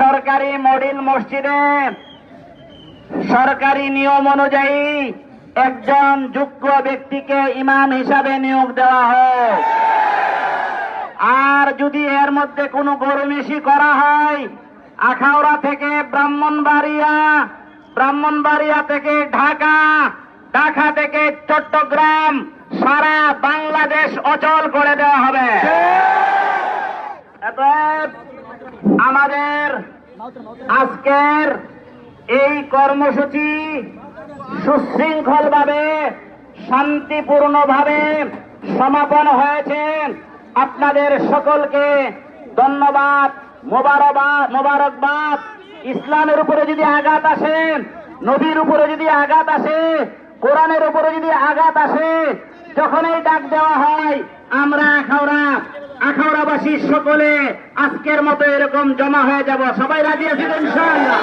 সরকারি মডেল মসজিদে সরকারি নিয়ম অনুযায়ী একজন যোগ্য ব্যক্তিকে ইমাম হিসাবে নিয়োগ দেওয়া হয়। আর যদি এর মধ্যে কোনো গরমিশি করা হয়, আখাউড়া থেকে ব্রাহ্মণবাড়িয়া ব্রাহ্মণবাড়িয়া থেকে ঢাকা ঢাকা থেকে চট্টগ্রাম, সারা বাংলাদেশ অচল করে দেওয়া হবে। আমাদের আজকের এই কর্মসূচি সুশৃঙ্খলভাবে, শান্তিপূর্ণভাবে সমাপন হয়েছে। আপনাদের সকলকে ধন্যবাদ মোবারকবাদ মোবারকবাদ। ইসলামের উপরে যদি আঘাত আসে, নবীর উপরে যদি আঘাত আসে, কোরআনের উপরে যদি আঘাত আসে, যখনই ডাক দেওয়া হয়, আমরা আখাউড়া আখাউড়াবাসী সকলে আজকের মতো এরকম জমা হয়ে যাব। সবাই রাজি আছি তো ইনশাআল্লাহ